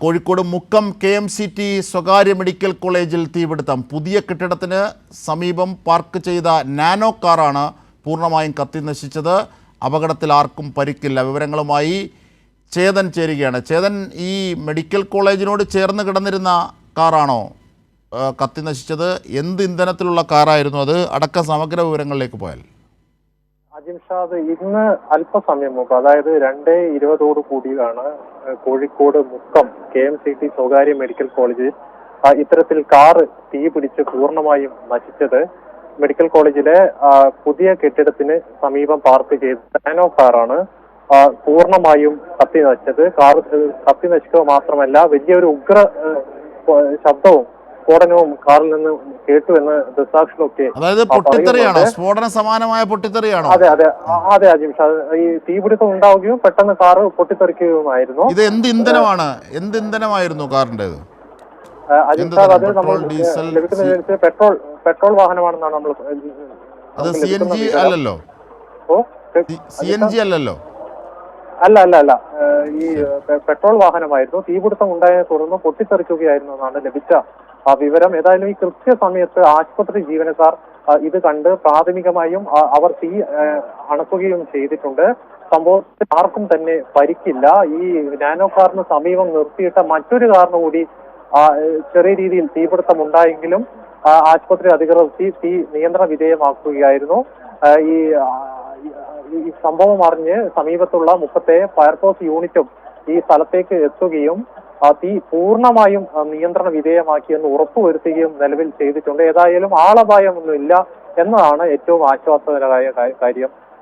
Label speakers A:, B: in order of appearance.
A: Kozhikode Mukkam K M C T സ്വകാര്യ medical കോളേജിൽ തീപിടുത്തം. പുതിയ കെട്ടിടത്തിന് സമീപം പാർക്ക് ചെയ്ത നാനോ കാറാണ് പൂർണമായും കത്തി നശിച്ചത്. അപകടത്തിൽ ആർക്കും പരിക്കില്ല. വിവരങ്ങളുമായി ചേതൻ ചേരുകയാണ്. ചേതൻ ഈ മെഡിക്കൽ കോളേജിനോട് ചേർന്ന് കിടന്നിരുന്ന കാറാണോ കത്തിനശിച്ചത് കത്തി നശിച്ചത്? എന്ത് ഇന്ധനത്തിലുള്ള കാറായിരുന്നു അത്? അടക്ക സമഗ്ര വിവരങ്ങളിലേക്ക് പോയാൽ.
B: അജിംഷാദ് ഇന്ന് അല്പസമയം മുമ്പ് അതായത് രണ്ടേ ഇരുപതോട് കൂടിയാണ് Kozhikode Mukkam K M C T സ്വകാര്യ മെഡിക്കൽ കോളേജിൽ ഇത്തരത്തിൽ കാറ് തീ പിടിച്ച് പൂർണമായും നശിച്ചത് മെഡിക്കൽ കോളേജിലെ പുതിയ കെട്ടിടത്തിന് സമീപം പാർക്ക് ചെയ്ത നാനോ കാറാണ് പൂർണമായും കത്തി നശിച്ചത് കാർ കത്തി നശിക്കുക മാത്രമല്ല വലിയൊരു ഉഗ്ര ശബ്ദവും സ്ഫോടനവും കാറിൽ നിന്ന് കേട്ടു എന്ന് ദൃസാക്ഷികളൊക്കെ
A: അതായത് പൊട്ടിത്തെറിയാണോ? സ്ഫോടന സമാനമായ പൊട്ടിത്തെറിയാണോ?
B: അതെ അതെ. അതെ അജിംഷ ഈ തീപിടുത്തം ഉണ്ടാവുകയും പെട്ടെന്ന് കാറ് പൊട്ടിത്തെറിക്കുകയുമായിരുന്നു.
A: ഇത് എന്ത് ഇന്ധനമാണ്? എന്ത് ഇന്ധനമായിരുന്നു കാറിന്റെത്
B: ആ, അജിംഷ അത് നമ്മൾ ലഭിക്കുന്നതിനനുസരിച്ച് പെട്രോൾ പെട്രോൾ വാഹനമാണെന്നാണ് നമ്മൾ
A: അത് സി എൻ ജി അല്ലല്ലോ?
B: ഓ
A: സി എൻ ജി അല്ലല്ലോ?
B: അല്ല അല്ല അല്ല. ഈ പെട്രോൾ വാഹനമായിരുന്നു. തീപിടുത്തം ഉണ്ടായതിനെ തുടർന്ന് പൊട്ടിത്തെറിക്കുകയായിരുന്നു എന്നാണ് ലഭിച്ച ആ വിവരം. ഏതായാലും ഈ കൃത്യസമയത്ത് ആശുപത്രി ജീവനക്കാർ ഇത് കണ്ട് പ്രാഥമികമായും അവർ തീ അണക്കുകയും ചെയ്തിട്ടുണ്ട്. സംഭവത്തിൽ ആർക്കും തന്നെ പരിക്കില്ല. ഈ നാനോ കാറിന് സമീപം നിർത്തിയിട്ട മറ്റൊരു കാറിന് കൂടി ചെറിയ രീതിയിൽ തീപിടുത്തം ഉണ്ടായെങ്കിലും ആശുപത്രി അധികൃതർ തീ തീ നിയന്ത്രണ വിധേയമാക്കുകയായിരുന്നു. ഈ ഈ- സംഭവം അറിഞ്ഞ് സമീപത്തുള്ള മുപ്പത്തെ ഫയർഫോഴ്സ് യൂണിറ്റും ഈ സ്ഥലത്തേക്ക് എത്തുകയും ആ തീ പൂർണമായും നിയന്ത്രണ വിധേയമാക്കിയെന്ന് ഉറപ്പുവരുത്തുകയും നിലവിൽ ചെയ്തിട്ടുണ്ട്. ഏതായാലും ആളപായമൊന്നുമില്ല എന്നതാണ് ഏറ്റവും ആശ്വാസകരമായ കാര്യം.